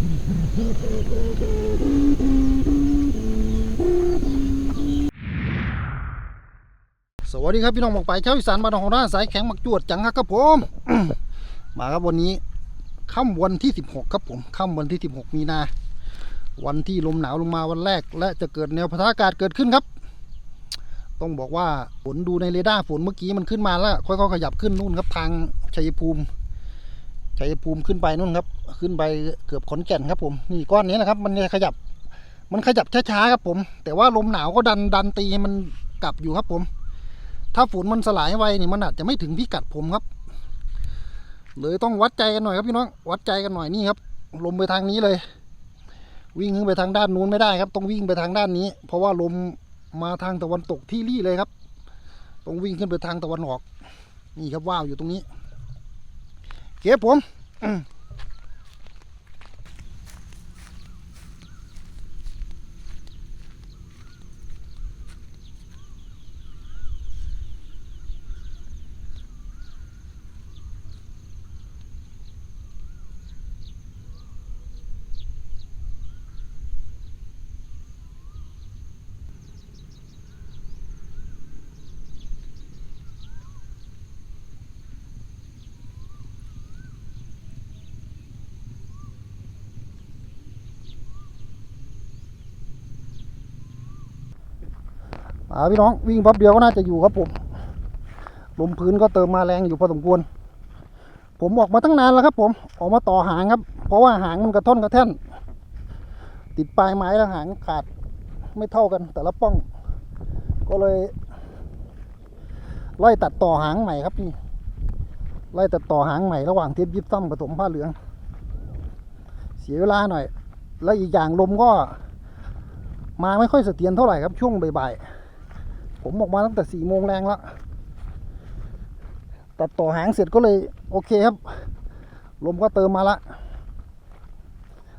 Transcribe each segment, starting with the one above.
สวัสดีครับพี่น้องหมองไปเช้าอีสานบ้านของร้าสายแข็งหมักจวดจังครับผมมาครับวันนี้ค่ำวันที่ 16 ครับผมค่ำวันที่ 16 มีนา วันที่ลมหนาวลงมาวันแรก และจะเกิดแนวพะทะอากาศเกิดขึ้นครับ ต้องบอกว่าฝนดูในเรดาร์ฝนเมื่อกี้มันขึ้นมาแล้ว ค่อยๆขยับขึ้นนู่นครับทางชัยภูมิ ชัยภูมิขึ้นไปนู่นครับ ขึ้นไปเกือบขอนแก่นครับผมนี่ก้อนนี้นะครับ มันจะขยับ มันขยับช้าๆครับผม แต่ว่าลมหนาวก็ดันดันตีมันกลับอยู่ครับผม ถ้าฝนมันสลายไวนี่มันอาจจะไม่ถึงพิกัดผมครับเลยต้องวัดใจกันหน่อยครับพี่น้องวัดใจกันหน่อยนี่ครับ ลมไปทางนี้เลย วิ่งขึ้นไปทางด้านนู้นไม่ได้ครับ ต้องวิ่งไปทางด้านนี้ เพราะว่าลมมาทางตะวันตกที่รี่เลยครับ ต้องวิ่งขึ้นไปทางตะวันออก นี่ครับว่าวอยู่ตรงนี้ เก็บผม มอ่าพี่น้องวิ่งแป๊บเดียวก็น่าจะอยู่ครับผมลมพื้นก็เติมมาแรงอยู่พอสมควร ผมออกมาตั้งนานแล้วครับ ผมออกมาต่อหางครับ เพราะว่าหางมันกระท่อนกระแท่น ติดปลายไม้แล้วหางขาดไม่เท่ากัน แต่ละป้อง ก็เลยไล่ตัดต่อหางใหม่ครับนี่ไล่ตัดต่อหางใหม่ระหว่างเทปยิบซ้ำผสมผ้าเหลือง เสียเวลาหน่อย แล้วอีกอย่างลมก็ มาไม่ค่อยเสถียรเท่าไหร่ครับช่วงบ่ายๆ ผมออกมาตั้งแต่สี่โมงแรงแล้วตัดต่อหางเสร็จก็เลยโอเคครับ ลมก็เติมมาละ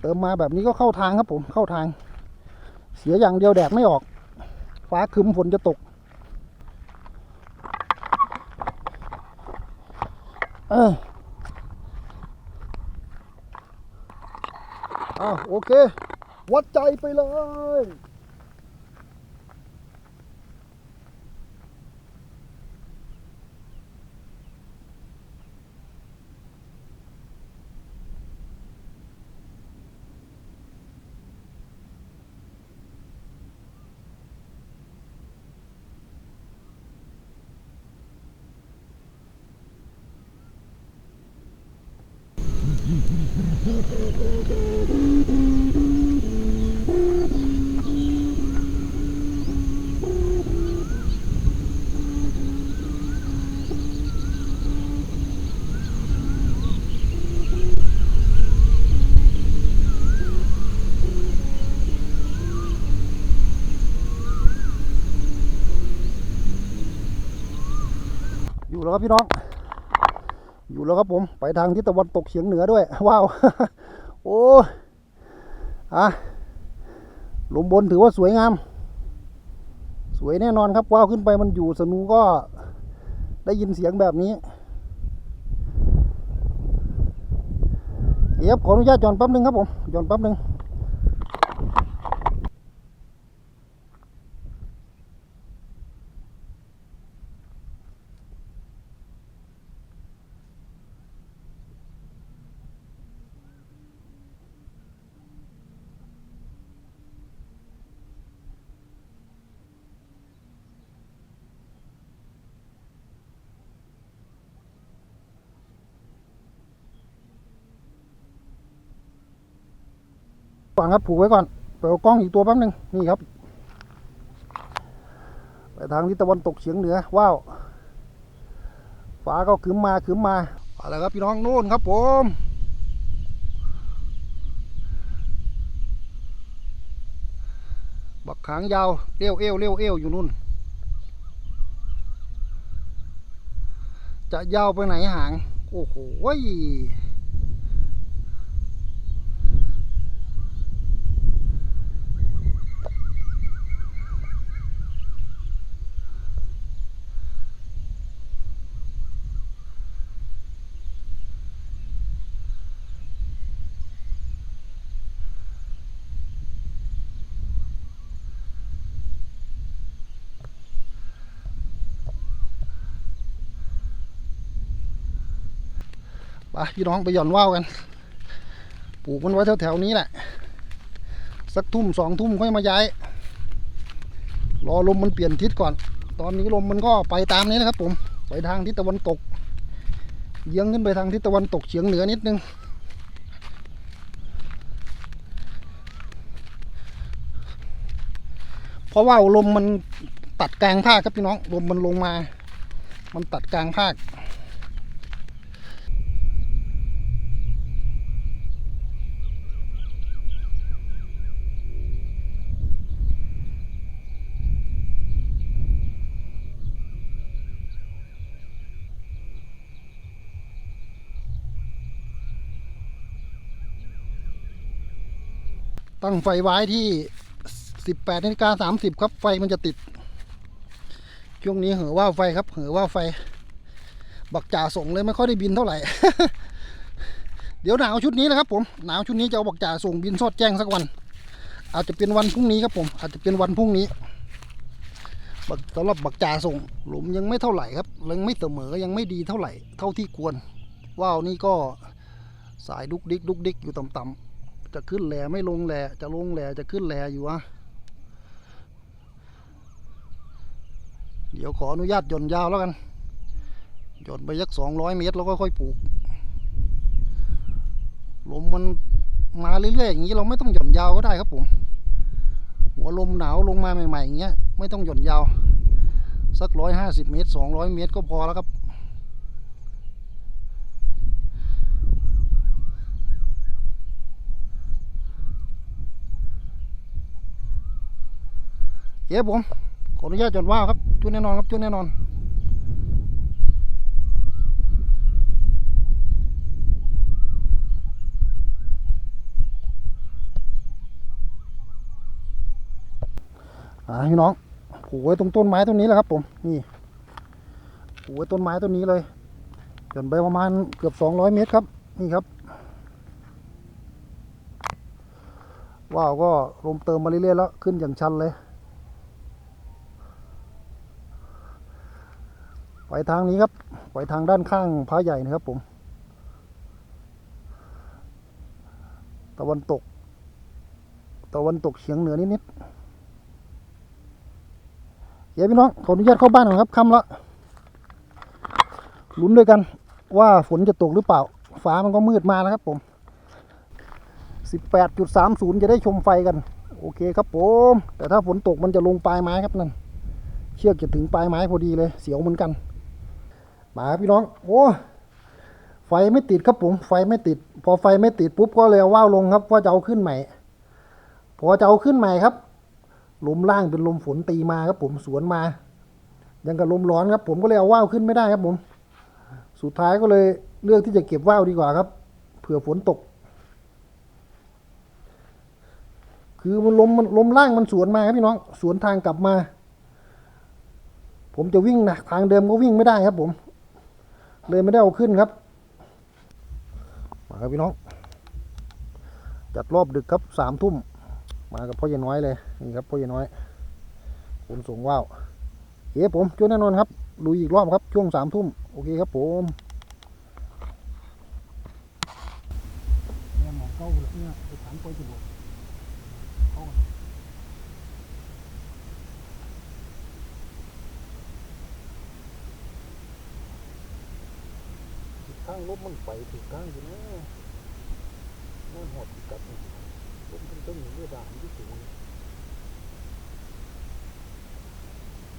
เติมมาแบบนี้ก็เข้าทางครับผมเข้าทาง เสียอย่างเดียวแดดไม่ออก ฟ้าคึมฝนจะตกเอออ้าโอเค วัดใจไปเลย อยู่แล้วครับพี่น้ อยู่แล้วครับผม ไปทางทิศตะวันตกเฉียงเหนือด้วย ว้าว โอ้อะลมบนถือว่าสวยงาม สวยแน่นอนครับว้าวขึ้นไปมันอยู่สนูก็ได้ยินเสียงแบบนี้เอฟขออนุญาตหย่อนแป๊บนึงครับผมหย่อนแป๊บนึง ก่อนครับผูกไว้ก่อนไปเอากล้องอีกตัวแป๊บนึงนี่ครับ ไปทางทิศตะวันตกเฉียงเหนือว้าวฟ้าก็ขึ้นมาขึ้นมาอะไรครับพี่น้องนู่นครับผมบักขางยาวเลี้ยวเอวเลี้ยวเอวอยู่นู่น จะยาวไปไหนหาง โอ้โห ปพี่น้องไปหย่อนว่าวกัน ปลูกมันไว้แถวๆนี้แหละ สักทุ่มสองทุ่มค่อยมาย้าย รอลมมันเปลี่ยนทิศก่อน ตอนนี้ลมมันก็ไปตามนี้นะครับ ผม ไปทางทิศตะวันตก เยื้องขึ้นไปทางทิศตะวันตกเฉียงเหนือนิดนึงเพราะว่าลมมันตัดกลางภาคครับพี่น้อง ลมมันลงมา มันตัดกลางภาค ตั้งไฟไว้ที่ 18นาฬิกา30 ครับ ไฟมันจะติด ช่วงนี้เหอว่าไฟครับ เหอว่าไฟ บักจ่าส่งเลยไม่ค่อยได้บินเท่าไหร่ เดี๋ยวหนาวชุดนี้แหละครับ ผม หนาวชุดนี้จะเอาบักจ่าส่งบินสอดแจ้งสักวัน อาจจะเป็นวันพรุ่งนี้ครับผม อาจจะเป็นวันพรุ่งนี้บักสำหรับบักจ่าส่ง หลุมยังไม่เท่าไหร่ครับ ยังไม่เสมอ ยังไม่ดีเท่าไหร่ เท่าที่ควร ว่าวนี่ก็สายดุกดิกดุกดิกอยู่ต่ำๆ จะขึ้นแหล่ไม่ลงแหล่จะลงแหล่จะขึ้นแหล่อยู่อะเดี๋ยวขออนุญาตย่นยาวแล้วกันย่นไปยักสองร้อยเมตรแล้วก็ค่อยปลูกลมมันมาเรื่อยๆอย่างนี้เราไม่ต้องหย่อนยาวก็ได้ครับผมหัวลมหนาวลงมาใหม่ๆอย่างเงี้ยไม่ต้องหย่อนยาว สักร้อยห้าสิบเมตรสองร้อยเมตรก็พอแล้วครับ เย้ผม ขออนุญาตจอดว่าวครับจุดแน่นอนครับจุดแน่นอน อ่าพี่น้องผูกไว้ตรงต้นไม้ต้นนี้แหละครับ ผม นี่ผูกไว้ต้นไม้ต้นนี้เลยหย่อนไปประมาณเกือบสองร้อยเมตรครับ นี่ครับว้าวก็ลมเติมมาเรื่อยๆแล้ว ขึ้นอย่างชันเลย ไปทางนี้ครับไปทางด้านข้างพระใหญ่นะครับผม ตะวันตก ตะวันตกเฉียงเหนือนิดๆเดี๋ยวพี่น้องขออนุญาตเข้าบ้านก่อนครับค่ำละลุ้นด้วยกันว่าฝนจะตกหรือเปล่า ฟ้ามันก็มืดมาแล้วครับผม 18.30 จะได้ชมไฟกัน โอเคครับผม แต่ถ้าฝนตกมันจะลงปลายไม้ครับนั่น เชือกจะถึงปลายไม้พอดีเลย เสียวเหมือนกัน มาครับพี่น้อง โอ้ไฟไม่ติดครับผมไฟไม่ติด พอไฟไม่ติดปุ๊บก็เลยเอาว่าวลงครับว่าจะเอาขึ้นใหม่พอจะเอาขึ้นใหม่ครับลมล่างเป็นลมฝนตีมาครับผมสวนมา ยังกับลมร้อนครับ ผมก็เลยเอาว่าวขึ้นไม่ได้ครับผม สุดท้ายก็เลยเลือกที่จะเก็บว่าวดีกว่าครับ เผื่อฝนตก คือมันลมมันลมล่างมันสวนมาครับพี่น้อง สวนทางกลับมา ผมจะวิ่งนะทางเดิมก็วิ่งไม่ได้ครับผม เลยไม่ได้เอาขึ้นครับ มาครับพี่น้อง จัดรอบดึกครับสามทุ่ม มากับพ่อใหญ่น้อยเลย นี่ครับพ่อใหญ่น้อยคนส่งว่าวเฮ้ผมช่วยแน่นอนครับลุยอีกรอบครับ ช่วงสามทุ่มโอเคครับผมเนี่ยหมอเก้าเลยนี่ยไปถามไปจะางรถมันไปถึงกลางอยู่นะน่าหดกับผมเป็นต้นหนึ่งเรื่องด่านที่สูง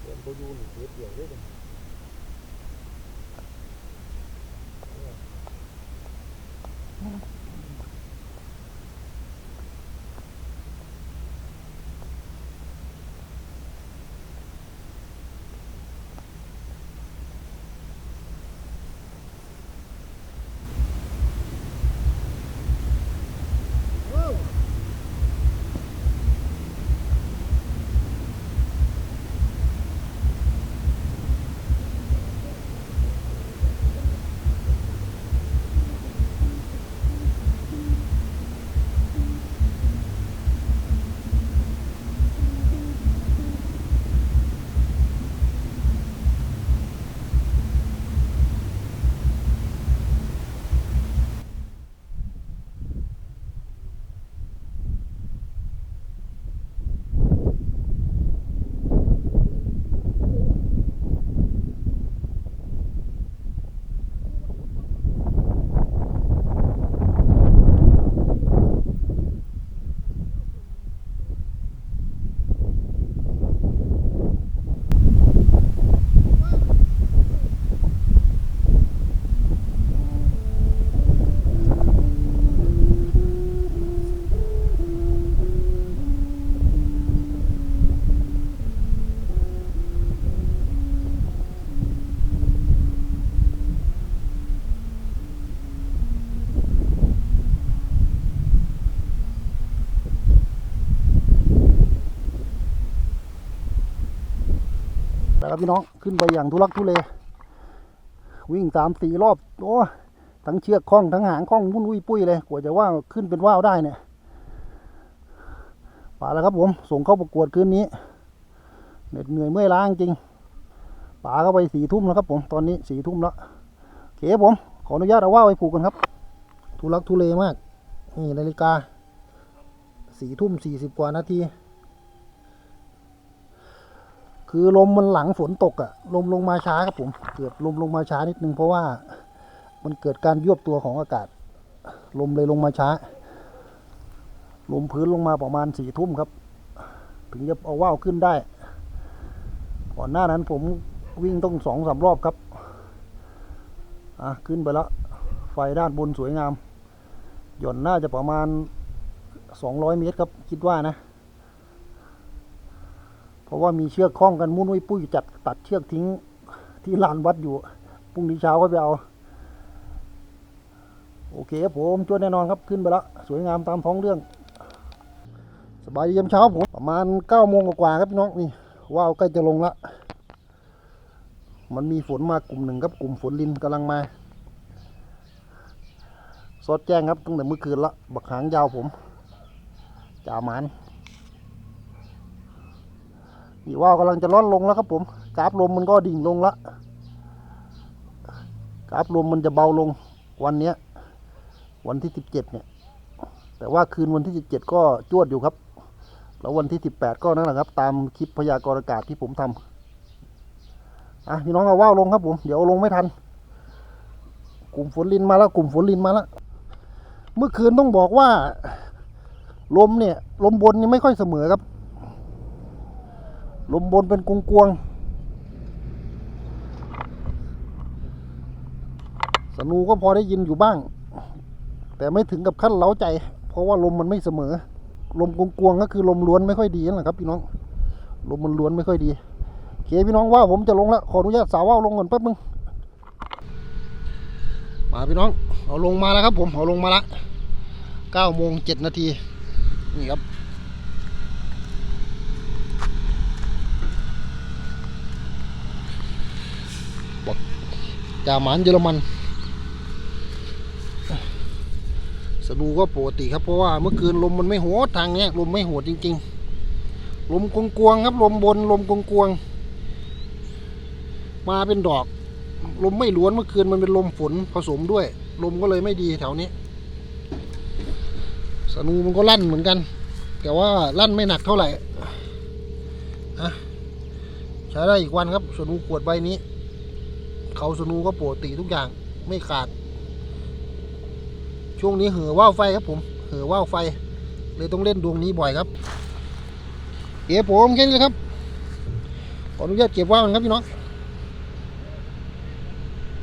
เดินไปยูนเดีเดียวได้เลยอืม ครับพี่น้องขึ้นไปอย่างทุลักทุเลวิ่งสามสี่รอบโอ้ทั้งเชือกคล้องทั้งหางคล้องวุ่นวุ้ยปุ้ยเลยกว่าจะว่าขึ้นเป็นว่าวได้เนี่ยป่าแล้วครับผมส่งเข้าประกวดคืนนี้เหน็ดเหนื่อยเมื่อยล้าจริงป่าก็ไปสี่ทุ่มแล้วครับผมตอนนี้สี่ทุ่มแล้วโอเคผมขออนุญาตเอาว่าวไปผูกกันครับ ทุลักทุเลมากนี่นาฬิกาสี่ทุ่มสี่สิบกว่านาที คือลมมันหลังฝนตกอะลมลงมาช้าครับผมเกิดลมลงมาช้านิดนึงเพราะว่ามันเกิดการยวบตัวของอากาศ ลมเลยลงมาช้า ลมพื้นลงมาประมาณสี่ทุ่มครับ ถึงจะเอาว่าวขึ้นได้ ก่อนหน้านั้นผมวิ่งต้องสองสามรอบครับ อะ ขึ้นไปแล้ว ไฟด้านบนสวยงาม หย่อนน่าจะประมาณสองร้อยเมตรครับ คิดว่านะ เพราะว่ามีเชือกคล้องกันมุ่นไว้ปุ้ยจัดตัดเชือกทิ้งที่ลานวัดอยู่พรุ่งนี้เช้าก็ไปเอา โอเคครับผมจวนแน่นอนครับขึ้นไปแล้วสวยงามตามท้องเรื่อง สบายดียามเช้าผมประมาณเก้าโมงกว่าครับพี่น้องนี่ว่าวใกล้จะลงละมันมีฝนมากลุ่มหนึ่งครับกลุ่มฝนลินกำลังมาสดแจ้งครับตั้งแต่เมื่อคืนละบักหางยาวผมจ่ามาน นี่ว่าวกำลังจะลดลงแล้วครับผมกราฟลมมันก็ดิ่งลงละกราฟลมมันจะเบาลงวันเนี้ย วันที่สิบเจ็ดเนี่ย แต่ว่าคืนวันที่สิบเจ็ดก็จวดอยู่ครับ แล้ววันที่สิบแปดก็นั่นแหละครับ ตามคลิปพยากรณ์อากาศที่ผมทำอะพี่น้องเอาว่าวลงครับผมเดี๋ยวลงไม่ทัน กลุ่มฝนลินมาแล้วกลุ่มฝนลินมาแล้วเมื่อคืนต้องบอกว่าลมเนี่ยลมบนนี่ไม่ค่อยเสมอครับ ลมบนเป็นกวงกวง สนูก็พอได้ยินอยู่บ้าง แต่ไม่ถึงกับขั้นเล้าใจ เพราะว่าลมมันไม่เสมอ ลมกวงกวงก็คือลมล้วนไม่ค่อยดีนั่นแหละครับพี่น้อง ลมมันล้วนไม่ค่อยดีโอเคพี่น้องว่าผมจะลงแล้วขออนุญาตสาวว่าลงก่อนแป๊บนึงมาพี่น้องเอาลงมาแล้วครับ ผมเอาลงมาละเก้าโมงเจ็ดนาทีนี่ครับ จ่าหมานเยอรมันสนูก็ปกติครับเพราะว่าเมื่อคืนลมมันไม่โหดทางเนี้ยลมไม่โหดจริง ๆ ลมกวงๆครับ ลมบนลมกวงๆมาเป็นดอก ลมไม่ล้วนเมื่อคืนมันเป็นลมฝนผสมด้วย ลมก็เลยไม่ดีแถวนี้ สนูมันก็ลั่นเหมือนกัน แต่ว่าลั่นไม่หนักเท่าไหร่อะใช้ได้อีกวันครับ สนูขวดใบนี้ เขาสนูก็ปกติทุกอย่างไม่ขาด ช่วงนี้เห่อว่าวไฟครับผม เห่อว่าวไฟ เลยต้องเล่นดวงนี้บ่อยครับเก็บผมแค่นี้เลยครับ ขออนุญาตเก็บว่าวครับพี่น้อง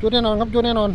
จุดแน่นอนครับจุดแน่นอน